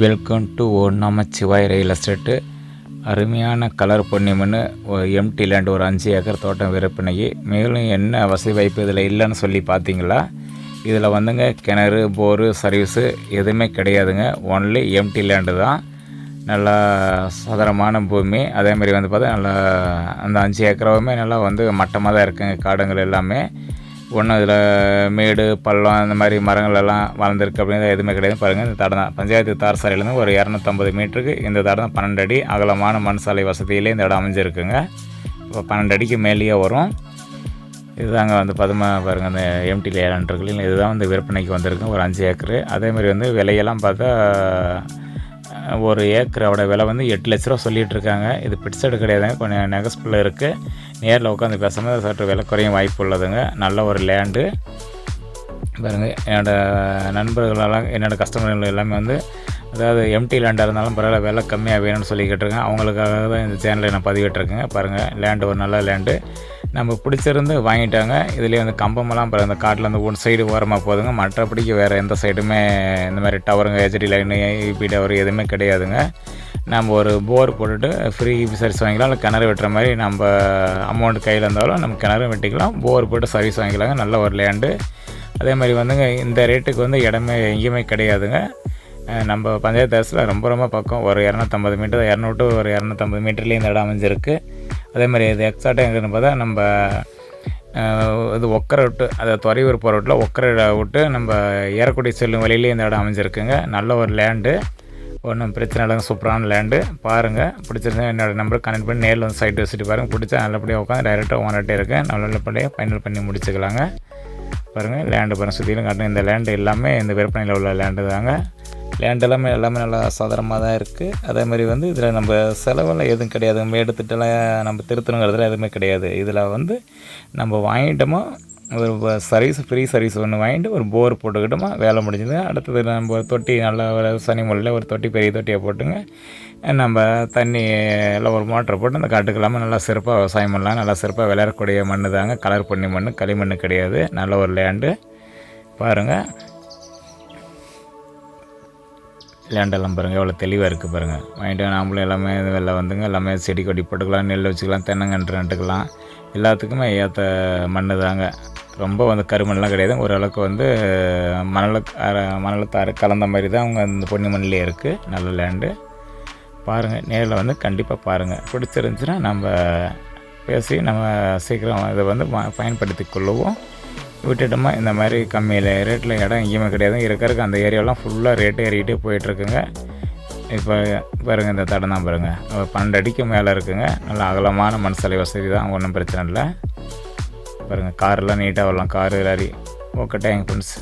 Welcome to ஓ Namachivay real estate அருமையான colour பொன்னிமன்னு எம்டி லேண்ட் ஒரு அஞ்சு ஏக்கர் தோட்டம் விற்பனைக்கு. மேலும் என்ன வசதி வாய்ப்பு இதில் இல்லைன்னு சொல்லி பார்த்தீங்களா? இதில் வந்துங்க கிணறு போரு சர்வீஸு எதுவுமே கிடையாதுங்க. ஒன்லி எம்டி லேண்டு தான். நல்லா சதுரமான பூமி. அதேமாதிரி வந்து பார்த்தா நல்லா அந்த அஞ்சு ஏக்கராவுமே நல்லா வந்து மட்டமாக தான் இருக்குங்க. காடுங்கள் எல்லாமே. ஒன்றும் இதில் மேடு பள்ளம் அந்த மாதிரி மரங்கள் எல்லாம் வளர்ந்துருக்கு அப்படின்னு எதுவுமே கிடையாது. பாருங்கள் இந்த தடம் தான். பஞ்சாயத்து தார் சாலையிலேருந்து ஒரு இரநூத்தம்பது மீட்டருக்கு இந்த தடம் பன்னெண்டு அடி அகலமான மண் சாலை வசதியிலே இந்த இடம் அமைஞ்சிருக்குங்க. இப்போ பன்னெண்டு அடிக்கு மேலேயே வரும். இதுதாங்க வந்து பதுமா பாருங்கள் அந்த எம்டி லேண்ட் இல்லைங்களா இதுதான் வந்து விற்பனைக்கு வந்திருக்கு ஒரு அஞ்சு ஏக்கரு. அதேமாதிரி வந்து விலையெல்லாம் பார்த்தா ஒரு ஏக்கரோட விலை வந்து எட்டு லட்ச ரூபா சொல்லிட்டு இருக்காங்க இது பிட்சடு கிடையாதுங்க. கொஞ்சம் நெகஸ்பில் இருக்குது நேரில் உட்காந்து பேசும்போது சற்று விலை குறையும் வாய்ப்பு உள்ளதுங்க. நல்ல ஒரு லேண்டு. பாருங்கள் என்னோடய நண்பர்களெல்லாம் என்னோடய கஸ்டமர்கள் எல்லாமே வந்து அதாவது எம்டி லேண்டாக இருந்தாலும் பரவாயில்ல விலை கம்மியாக வேணும்னு சொல்லிக்கிட்டு இருக்கேன் அவங்களுக்காக தான் இந்த சேனலை நான் பதிவிட்டுருக்கேங்க. பாருங்கள் லேண்டு ஒரு நல்ல லேண்டு. நம்ம பிடிச்சிருந்து வாங்கிட்டாங்க. இதுலேயே வந்து கம்பமெல்லாம் பாருங்கள் அந்த காட்டில் வந்து ஒன் சைடு ஓரமாக போகுதுங்க மற்றபடிக்கு வேறு எந்த சைடுமே இந்த மாதிரி டவருங்க ஹெச்டி லைனு ஐபி டவர் எதுவுமே கிடையாதுங்க. நம்ம ஒரு போர் போட்டுட்டு ஃப்ரீ சர்வீஸ் வாங்கிக்கலாம். இல்லை கிணறு வெட்டுற மாதிரி நம்ம அமௌண்ட் கையில் இருந்தாலும் நம்ம கிணறு வெட்டிக்கலாம். போர் போட்டு சர்வீஸ் வாங்கிக்கலாங்க. நல்ல ஒரு லேண்டு அதே மாதிரி வந்துங்க இந்த ரேட்டுக்கு வந்து இடமே எங்கேயுமே கிடையாதுங்க. நம்ம பஞ்சாயத்து அரசில் ரொம்ப ரொம்ப பக்கம் ஒரு இரநூத்தம்பது மீட்டர் இரநூறு ஒரு இரநூத்தம்பது மீட்டர்லேயே இந்த இடம் அமைஞ்சிருக்கு. அதே மாதிரி இது எக்ஸாக்டாக எங்கன்னு பார்த்தா நம்ம இது ஒக்கரை விட்டு அதை துறையூர் போகிற விட்டில் ஒக்கரை விட்டு நம்ம ஏறக்குடி செல்லும் வழியிலே இந்த இடம் அமைஞ்சிருக்குங்க. நல்ல ஒரு லேண்டு ஒன்றும் பிரச்சனை இல்லைங்க. சூப்பரான லேண்டு பாருங்கள் பிடிச்சிருந்தா என்னோடய நம்பருக்கு கனெக்ட் பண்ணி நேரில் வந்து சைட் விசிட்டு பாருங்கள் பிடிச்சா நல்லபடியாக உட்காந்து டைரெக்டாக ஓனர்கிட்ட இருக்கேன். நல்லபடியாக ஃபைனல் பண்ணி முடிச்சுக்கலாங்க. பாருங்கள் லேண்டு பாருங்கள் சுற்றிலும் காட்டணும் இந்த லேண்டு எல்லாமே இந்த விற்பனையில் உள்ள லேண்டு தாங்க. லேண்ட் எல்லாமே எல்லாமே நல்லா சாதாரணமாக தான் இருக்குது அதே மாதிரி வந்து இதில் நம்ம செலவெல்லாம் எதுவும் கிடையாது. மேடுத்துட்டெல்லாம் நம்ம திருத்தணுங்கிறதுலாம் எதுவுமே கிடையாது. இதில் வந்து நம்ம வாங்கிட்டோமோ ஒரு சர்வீஸ் ஃப்ரீ சர்வீஸ் ஒன்று வாங்கிட்டு ஒரு போர் போட்டுக்கிட்டோமா வேலை முடிஞ்சது. அடுத்தது நம்ம தொட்டி நல்லா ஒரு சனி முறையில் ஒரு தொட்டி பெரிய தொட்டியை போட்டுங்க. நம்ம தண்ணி எல்லாம் ஒரு மோட்டர் போட்டு அந்த காட்டுக்கு இல்லாமல் நல்லா சிறப்பாக விவசாயம் பண்ணலாம். நல்லா சிறப்பாக விளையாடக்கூடிய மண் தாங்க கலர் பண்ணி மண் களிமண் கிடையாது. நல்ல ஒரு லேண்டு பாருங்கள் லேண்டெல்லாம் பாருங்கள் எவ்வளோ தெளிவாக இருக்குது பாருங்கள் வாங்கிட்டு நாமளும் எல்லாமே இது வெளில வந்துங்க. எல்லாமே செடி கொடி போட்டுக்கலாம் நெல் வச்சுக்கலாம் தென்னங்கன்று நட்டுக்கலாம். எல்லாத்துக்குமே ஏற்ற மண் தாங்க. ரொம்ப வந்து கருமண்ணெலாம் கிடையாது. ஓரளவுக்கு வந்து மணல மணலத்தாறு கலந்த மாதிரி தான் அவங்க இந்த பொன்னி மண்ணிலே இருக்குது நல்ல லேண்டு. பாருங்கள் நேரில் வந்து கண்டிப்பாக பாருங்கள் பிடிச்சிருந்துச்சுன்னா நம்ம பேசி நம்ம சீக்கிரம் இதை வந்து பயன்படுத்தி கொள்ளுவோம். விட்டுட்டோமா? இந்த மாதிரி கம்மியில். ரேட்டில் இடம் எங்கேயுமே கிடையாது. இருக்கிறதுக்கு அந்த ஏரியாவெலாம் ஃபுல்லாக ரேட்டு ஏறிக்கிட்டே போயிட்டுருக்குங்க. இப்போ பாருங்கள் இந்த தடம் தான் பாருங்கள் ஒரு பன்னெண்டு அடிக்கு மேலே இருக்குங்க. நல்ல அகலமான மண் சாலை வசதி தான். ஒன்றும் பிரச்சனை இல்லை. பாருங்கள் காரெல்லாம் நீட்டாக வரலாம். Car lorry okay thank friends